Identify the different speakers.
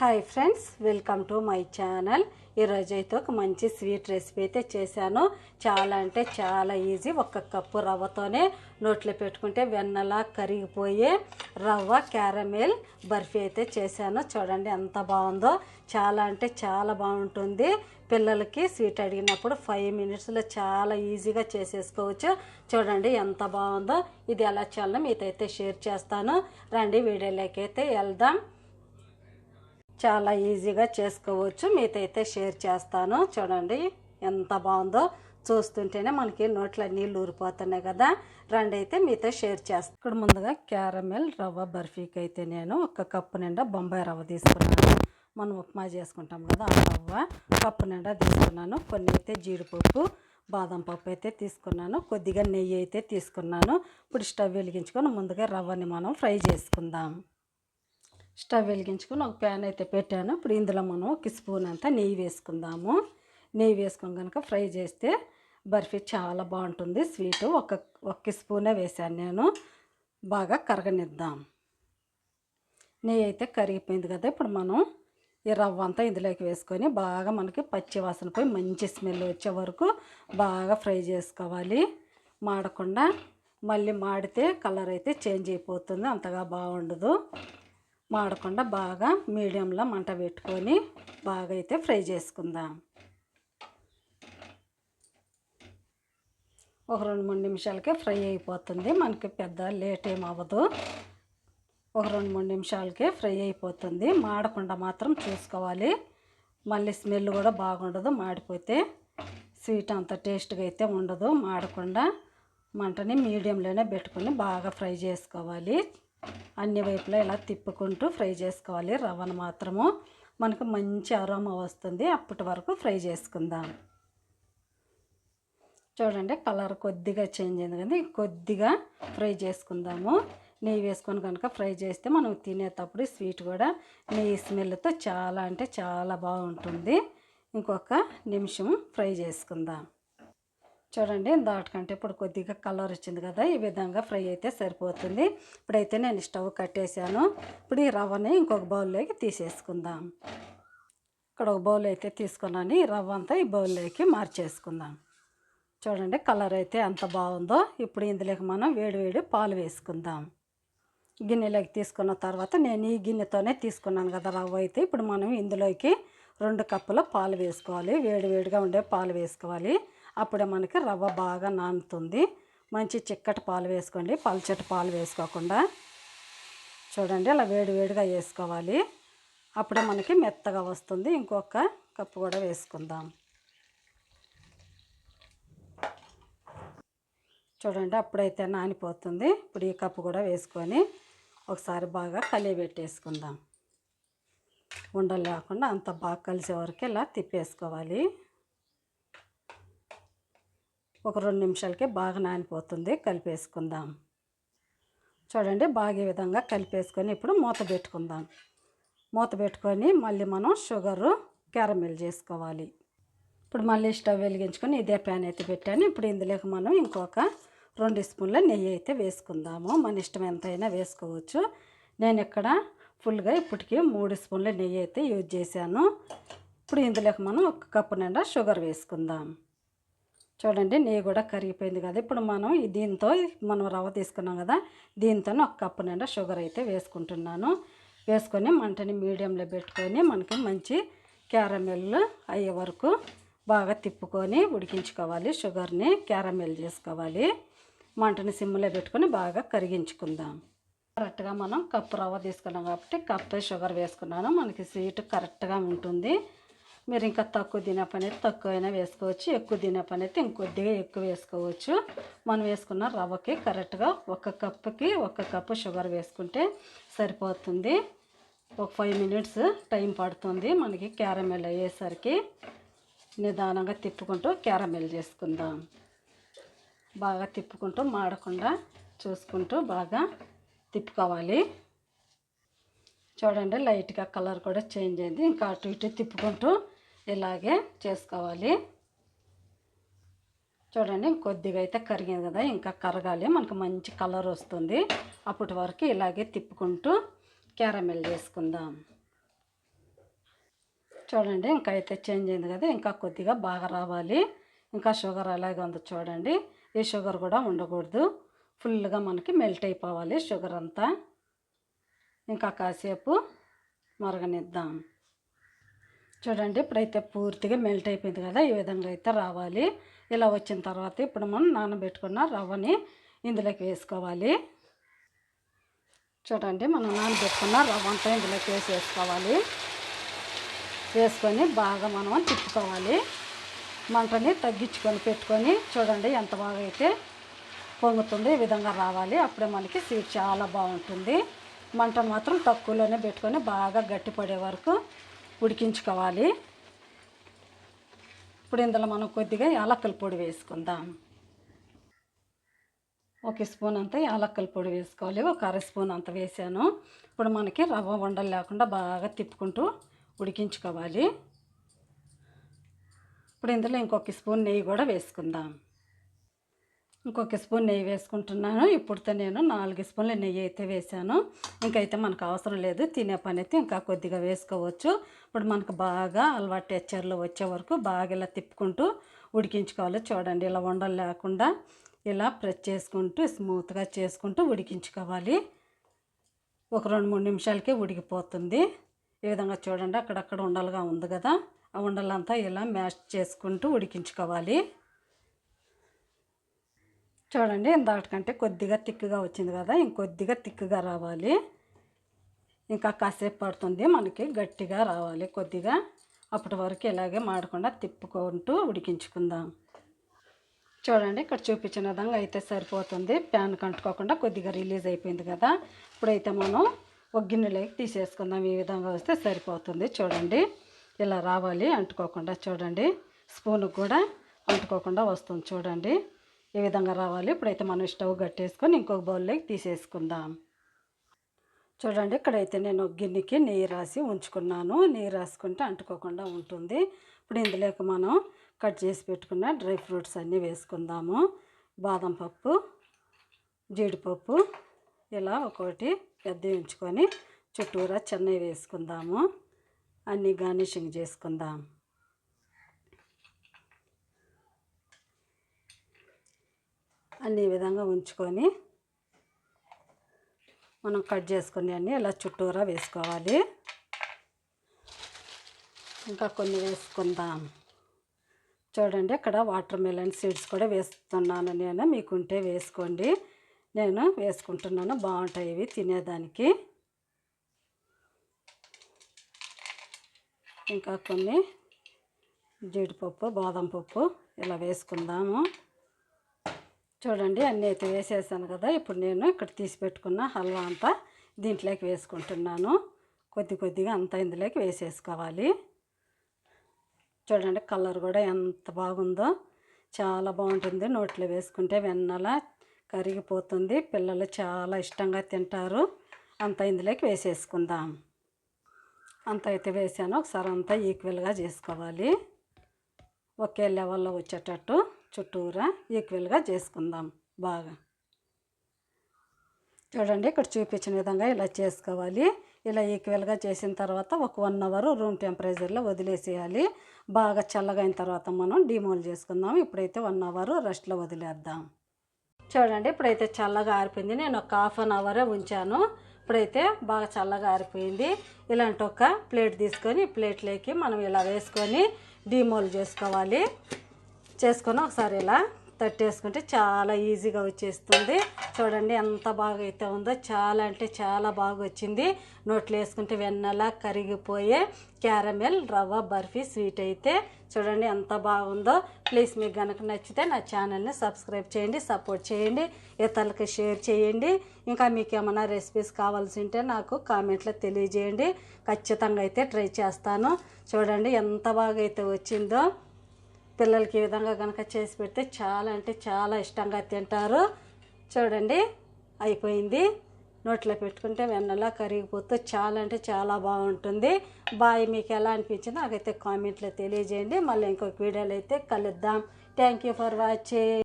Speaker 1: Hi friends welcome to my channel ఈరోజు అయితే ఒక మంచి స్వీట్ రెసిపీ అయితే చేశాను. చాలా అంటే చాలా ఈజీ ఒక కప్పు రవ్వతోనే నోట్లో పెట్టుకుంటే వెన్నలా కరిగిపోయే రవ్వ క్యారమెల్ బర్ఫీ అయితే చేశాను. చూడండి ఎంత బాగుందో. చాలా అంటే చాలా బాగుంటుంది. పిల్లలకి స్వీట్ అడిగినప్పుడు ఫైవ్ మినిట్స్లో చాలా ఈజీగా చేసేసుకోవచ్చు. చూడండి ఎంత బాగుందో. ఇది ఎలా చేయాలో మీతో అయితే షేర్ చేస్తాను. రండి వీడియోలోకి అయితే వెళ్దాం. చాలా ఈజీగా చేసుకోవచ్చు. మీతో అయితే షేర్ చేస్తాను. చూడండి ఎంత బాగుందో. చూస్తుంటేనే మనకి నోట్లో నీళ్ళు ఊరిపోతున్నాయి కదా. రండి అయితే మీతో షేర్ చేస్తాను ఇక్కడ ముందుగా క్యారమెల్ రవ్వ బర్ఫీకి అయితే నేను ఒక కప్పు నిండా బొంబాయి రవ్వ తీసుకున్నాను. మనం ఉప్మా చేసుకుంటాం కదా ఆ రవ్వ. కప్పు నిండా తీసుకున్నాను. కొన్ని అయితే జీడిపప్పు బాదం పప్పు అయితే తీసుకున్నాను. కొద్దిగా నెయ్యి అయితే తీసుకున్నాను. ఇప్పుడు స్టవ్ వెలిగించుకొని ముందుగా రవ్వని మనం ఫ్రై చేసుకుందాం. స్టవ్ వెలిగించుకొని ఒక ప్యాన్ అయితే పెట్టాను. ఇప్పుడు ఇందులో మనం ఒక స్పూన్ అంతా నెయ్యి వేసుకుందాము. నెయ్యి వేసుకొని కనుక ఫ్రై చేస్తే బర్ఫీ చాలా బాగుంటుంది. స్వీటు ఒక ఒక్క స్పూనే వేసాను నేను. బాగా కరగనిద్దాం. నెయ్యి అయితే కరిగిపోయింది కదా. ఇప్పుడు మనం ఈ రవ్వ అంతా ఇందులోకి వేసుకొని బాగా మనకి పచ్చి వాసన పోయి మంచి స్మెల్ వచ్చే వరకు బాగా ఫ్రై చేసుకోవాలి. మాడకుండా మళ్ళీ మాడితే కలర్ అయితే చేంజ్ అయిపోతుంది. అంతగా బాగుండదు. మాడకుండా బాగా మీడియంలో మంట పెట్టుకొని బాగా అయితే ఫ్రై చేసుకుందాం. ఒక రెండు మూడు నిమిషాలకే ఫ్రై అయిపోతుంది. మనకి పెద్ద లేట్ ఏం అవ్వదు. ఒక రెండు మూడు నిమిషాలకే ఫ్రై అయిపోతుంది. మాడకుండా మాత్రం చూసుకోవాలి. మళ్ళీ స్మెల్ కూడా బాగుండదు. మాడిపోతే స్వీట్ అంత టేస్ట్గా అయితే ఉండదు. మాడకుండా మంటని మీడియంలోనే పెట్టుకొని బాగా ఫ్రై చేసుకోవాలి. అన్ని వైపులా ఇలా తిప్పుకుంటూ ఫ్రై చేసుకోవాలి. రవ్వను మాత్రము. మనకు మంచి అరోమా వస్తుంది. అప్పటి వరకు ఫ్రై చేసుకుందాం. చూడండి కలర్ కొద్దిగా చేంజ్ అయింది కదా కొద్దిగా ఫ్రై చేసుకుందాము. నెయ్యి వేసుకొని కనుక ఫ్రై చేస్తే మనం తినేటప్పుడు స్వీట్ కూడా నెయ్యి స్మెల్తో చాలా అంటే చాలా బాగుంటుంది. ఇంకొక నిమిషం ఫ్రై చేసుకుందాం. చూడండి దాటికంటే ఇప్పుడు కొద్దిగా కలర్ వచ్చింది కదా ఈ విధంగా ఫ్రై అయితే సరిపోతుంది. ఇప్పుడైతే నేను స్టవ్ కట్టేశాను. ఇప్పుడు ఈ రవ్వని ఇంకొక బౌల్లోకి తీసేసుకుందాం. ఇక్కడ ఒక బౌల్ అయితే తీసుకున్నాను. ఈ రవ్వ అంతా ఈ బౌల్లోకి మార్చేసుకుందాం. చూడండి కలర్ అయితే ఎంత బాగుందో. ఇప్పుడు ఇందులోకి మనం వేడివేడి పాలు వేసుకుందాం. గిన్నెలోకి తీసుకున్న తర్వాత నేను ఈ గిన్నెతోనే తీసుకున్నాను కదా రవ్వ అయితే. ఇప్పుడు మనం ఇందులోకి రెండు కప్పుల పాలు వేసుకోవాలి. వేడివేడిగా ఉండే పాలు వేసుకోవాలి. అప్పుడే మనకి రవ్వ బాగా నానుతుంది. మంచి చిక్కటి పాలు వేసుకోండి. పల్చటి పాలు వేసుకోకుండా చూడండి అలా వేడివేడిగా వేసుకోవాలి. అప్పుడే మనకి మెత్తగా వస్తుంది. ఇంకొక కప్పు కూడా వేసుకుందాం. చూడండి అప్పుడైతే నానిపోతుంది. ఇప్పుడు ఈ కప్పు కూడా వేసుకొని ఒకసారి బాగా కలియబెట్టేసుకుందాం ఉండలు లేకుండా అంత బాగా కలిసే వరకు ఇలా తిప్పేసుకోవాలి. ఒక రెండు నిమిషాలకే బాగా నానిపోతుంది కలిపేసుకుందాం. చూడండి బాగా విధంగా కలిపేసుకొని ఇప్పుడు మూత పెట్టుకుందాం. మూత పెట్టుకొని మళ్ళీ మనం షుగరు క్యారమెల్ చేసుకోవాలి. ఇప్పుడు మళ్ళీ స్టవ్ వెలిగించుకొని ఇదే ప్యాన్ అయితే పెట్టాను. ఇప్పుడు ఇందులోకి మనం ఇంకొక రెండు స్పూన్ల నెయ్యి అయితే వేసుకుందాము. మన ఇష్టం ఎంతైనా వేసుకోవచ్చు. నేను ఇక్కడ ఫుల్గా ఇప్పటికి మూడు స్పూన్ల నెయ్యి అయితే యూజ్ చేశాను. ఇప్పుడు ఇందులోకి మనం ఒక కప్పు నిండా షుగర్ వేసుకుందాం. చూడండి నెయ్యి కూడా కరిగిపోయింది కదా. ఇప్పుడు మనం దీంతో మనం రవ్వ తీసుకున్నాం కదా దీంతో ఒక కప్పు నిండా షుగర్ అయితే వేసుకుంటున్నాను. వేసుకొని మంటని మీడియంలో పెట్టుకొని మనకి మంచి క్యారమెల్ అయ్యే వరకు బాగా తిప్పుకొని ఉడికించుకోవాలి. షుగర్ని క్యారమెల్ చేసుకోవాలి. మంటని సిమ్లో పెట్టుకొని బాగా కరిగించుకుందాం. కరెక్ట్గా మనం కప్పు రవ్వ తీసుకున్నాం కాబట్టి కప్పు షుగర్ వేసుకున్నాను. మనకి స్వీట్ కరెక్ట్గా ఉంటుంది. మీరు ఇంకా తక్కువ తినే పని అయితే తక్కువ అయినా వేసుకోవచ్చు ఎక్కువ తినే పని అయితే ఇంకొద్దిగా ఎక్కువ వేసుకోవచ్చు. మనం వేసుకున్న రవ్వకి కరెక్ట్గా ఒక కప్పుకి ఒక కప్పు షుగర్ వేసుకుంటే సరిపోతుంది. ఒక ఫైవ్ మినిట్స్ టైం పడుతుంది మనకి క్యారమెల్ అయ్యేసరికి. నిదానంగా తిప్పుకుంటూ క్యారమెల్ చేసుకుందాం. బాగా తిప్పుకుంటూ మాడకుండా చూసుకుంటూ బాగా తిప్పుకోవాలి. చూడండి లైట్గా కలర్ కూడా చేంజ్ అయింది. ఇంకా అటు ఇటు తిప్పుకుంటూ ఇలాగే చేసుకోవాలి. చూడండి ఇంకొద్దిగా అయితే కరిగింది కదా ఇంకా కరగాలి. మనకు మంచి కలర్ వస్తుంది. అప్పటి వరకు ఇలాగే తిప్పుకుంటూ క్యారమెల్ చేసుకుందాం. చూడండి ఇంకా అయితే చేంజ్ అయింది కదా ఇంకా కొద్దిగా బాగా రావాలి. ఇంకా షుగర్ అలాగే ఉంది చూడండి. ఈ షుగర్ కూడా ఉండకూడదు. ఫుల్గా మనకి మెల్ట్ అయిపోవాలి షుగర్ అంతా. ఇంకా కాసేపు మరగనిద్దాం. చూడండి ఇప్పుడైతే పూర్తిగా మెల్ట్ అయిపోయింది కదా ఈ విధంగా అయితే రావాలి. ఇలా వచ్చిన తర్వాత ఇప్పుడు మనం నానబెట్టుకున్న రవ్వని ఇందులోకి వేసుకోవాలి. చూడండి మనం నానబెట్టుకున్న రవ్వ అంతా ఇందులోకి వేసి వేసుకోవాలి వేసుకొని బాగా మనం తిప్పుకోవాలి. మంటని తగ్గించుకొని పెట్టుకొని చూడండి ఎంత బాగా అయితే పొంగుతుంది ఈ విధంగా రావాలి. అప్పుడే మనకి స్వీట్ చాలా బాగుంటుంది. మంటను మాత్రం తక్కువలోనే పెట్టుకొని బాగా గట్టిపడే వరకు ఉడికించుకోవాలి. ఇప్పుడు ఇందులో మనం కొద్దిగా యాలక్కల పొడి వేసుకుందాం. ఒక స్పూన్ అంతా యాలక్కల పొడి వేసుకోవాలి. ఒక అర స్పూన్ అంత వేసాను. ఇప్పుడు మనకి రవ్వ ఉండలు లేకుండా బాగా తిప్పుకుంటూ ఉడికించుకోవాలి. ఇప్పుడు ఇందులో ఇంకొక స్పూన్ నెయ్యి కూడా వేసుకుందాం. ఇంకొక స్పూన్ నెయ్యి వేసుకుంటున్నాను. ఇప్పుడుతో నేను నాలుగు స్పూన్ల నెయ్యి అయితే వేసాను ఇంకైతే మనకు అవసరం లేదు. తినే పని అయితే ఇంకా కొద్దిగా వేసుకోవచ్చు. ఇప్పుడు మనకు బాగా అలవాటు టెచ్చర్లో వచ్చే వరకు బాగా ఇలా తిప్పుకుంటూ ఉడికించుకోవాలి. చూడండి ఇలా ఉండలు లేకుండా ఇలా ప్రెస్ చేసుకుంటూ స్మూత్గా చేసుకుంటూ ఉడికించుకోవాలి. ఒక రెండు మూడు నిమిషాలకే ఉడికిపోతుంది. ఈ విధంగా చూడండి అక్కడక్కడ ఉండలుగా ఉంది కదా. ఆ ఉండలంతా ఇలా మ్యాష్ చేసుకుంటూ ఉడికించుకోవాలి. చూడండి ఇందాటికంటే కొద్దిగా తిక్కుగా వచ్చింది కదా ఇంకొద్దిగా తిక్కుగా రావాలి. ఇంకా కాసేపు పడుతుంది మనకి గట్టిగా రావాలి కొద్దిగా. అప్పటి వరకు ఇలాగే మాడకుండా తిప్పుకుంటూ ఉడికించుకుందాం. చూడండి ఇక్కడ చూపించిన విధంగా అయితే సరిపోతుంది. ప్యాన్ కంటుకోకుండా కొద్దిగా రిలీజ్ అయిపోయింది కదా. ఇప్పుడైతే మనం ఒక గిన్నెలోకి తీసేసుకుందాం. ఈ విధంగా వస్తే సరిపోతుంది. చూడండి ఇలా రావాలి. అంటుకోకుండా చూడండి స్పూన్కి కూడా అంటుకోకుండా వస్తుంది చూడండి. ఈ విధంగా రావాలి? ఇప్పుడైతే మనం స్టవ్ కట్టేసుకొని ఇంకొక బౌల్లోకి తీసేసుకుందాం. చూడండి ఇక్కడైతే నేను గిన్నెకి నెయ్యి రాసి ఉంచుకున్నాను. నెయ్యి రాసుకుంటే అంటుకోకుండా ఉంటుంది. ఇప్పుడు ఇందులోకి మనం కట్ చేసి పెట్టుకున్న డ్రై ఫ్రూట్స్ అన్నీ వేసుకుందాము. బాదం పప్పు జీడిపప్పు ఇలా ఒక్కొక్కటి పెద్ద ఉంచుకొని చుట్టూరా చెన్నై వేసుకుందాము. అన్నీ గార్నిషింగ్ చేసుకుందాం. అన్ని ఈ విధంగా ఉంచుకొని మనం కట్ చేసుకుని అన్నీ ఇలా చుట్టూరా వేసుకోవాలి. ఇంకా కొన్ని వేసుకుందాం. చూడండి ఇక్కడ వాటర్ మెలన్ సీడ్స్ కూడా వేస్తున్నాను నేను. మీకుంటే వేసుకోండి. నేను వేసుకుంటున్నాను. బాగుంటాయి ఇవి తినేదానికి. ఇంకా కొన్ని జీడిపప్పు బాదం పప్పు ఇలా వేసుకుందాము. చూడండి అన్నీ అయితే వేసేసాను కదా. ఇప్పుడు నేను ఇక్కడ తీసి పెట్టుకున్న హల్వా అంతా దీంట్లోకి వేసుకుంటున్నాను. కొద్ది కొద్దిగా అంతా ఇందులోకి వేసేసుకోవాలి. చూడండి కలర్ కూడా ఎంత బాగుందో. చాలా బాగుంటుంది నోట్లో వేసుకుంటే. వెన్నల కరిగిపోతుంది. పిల్లలు చాలా ఇష్టంగా తింటారు. అంతా ఇందులోకి వేసేసుకుందాం. అంత అయితే వేసాను. ఒకసారి అంతా ఈక్వల్గా చేసుకోవాలి. ఒకే లెవెల్లో వచ్చేటట్టు. చుట్టూరా ఈక్వల్గా చేసుకుందాం. బాగా. చూడండి ఇక్కడ చూపించిన విధంగా ఇలా చేసుకోవాలి. ఇలా ఈక్వల్గా చేసిన తర్వాత ఒక వన్ అవర్ రూమ్ టెంపరేచర్లో వదిలేసేయాలి. బాగా చల్లగా అయిన తర్వాత మనం డిమోల్ చేసుకుందాం. ఇప్పుడైతే వన్ అవర్ రెస్ట్లో వదిలేద్దాం. చూడండి ఇప్పుడైతే చల్లగా ఆరిపోయింది. నేను ఒక హాఫ్ అన్ అవరే ఉంచాను. ఇప్పుడైతే బాగా చల్లగా ఆరిపోయింది. ఇలాంటి ఒక ప్లేట్ తీసుకొని ప్లేట్లోకి మనం ఇలా వేసుకొని డిమోల్ చేసుకోవాలి. చేసుకొని ఒకసారి ఇలా తట్టేసుకుంటే చాలా ఈజీగా వచ్చేస్తుంది. చూడండి ఎంత బాగా అయితే ఉందో చాలా అంటే చాలా బాగా వచ్చింది. నోట్లో వేసుకుంటే వెన్నెల కరిగిపోయే క్యారమెల్ రవ్వ బర్ఫీ స్వీట్ అయితే చూడండి ఎంత బాగుందో. ప్లీజ్ మీకు కనుక నచ్చితే నా ఛానల్ని సబ్స్క్రైబ్ చేయండి సపోర్ట్ చేయండి ఇతరులకి షేర్ చేయండి. ఇంకా మీకు ఏమైనా రెసిపీస్ కావాల్సి ఉంటే నాకు కామెంట్లో తెలియజేయండి. ఖచ్చితంగా అయితే ట్రై చేస్తాను. చూడండి ఎంత బాగా అయితే వచ్చిందో. పిల్లలకి ఈ విధంగా కనుక చేసి పెడితే చాలా అంటే చాలా ఇష్టంగా తింటారు. చూడండి అయిపోయింది. నోట్లో పెట్టుకుంటే వెన్నలా కరిగిపోతూ చాలా అంటే చాలా బాగుంటుంది. బాయ్ మీకు ఎలా అనిపించిందో నాకైతే కామెంట్లో తెలియజేయండి. మళ్ళీ ఇంకొక వీడియోలో అయితే కలుద్దాం. Thank you for watching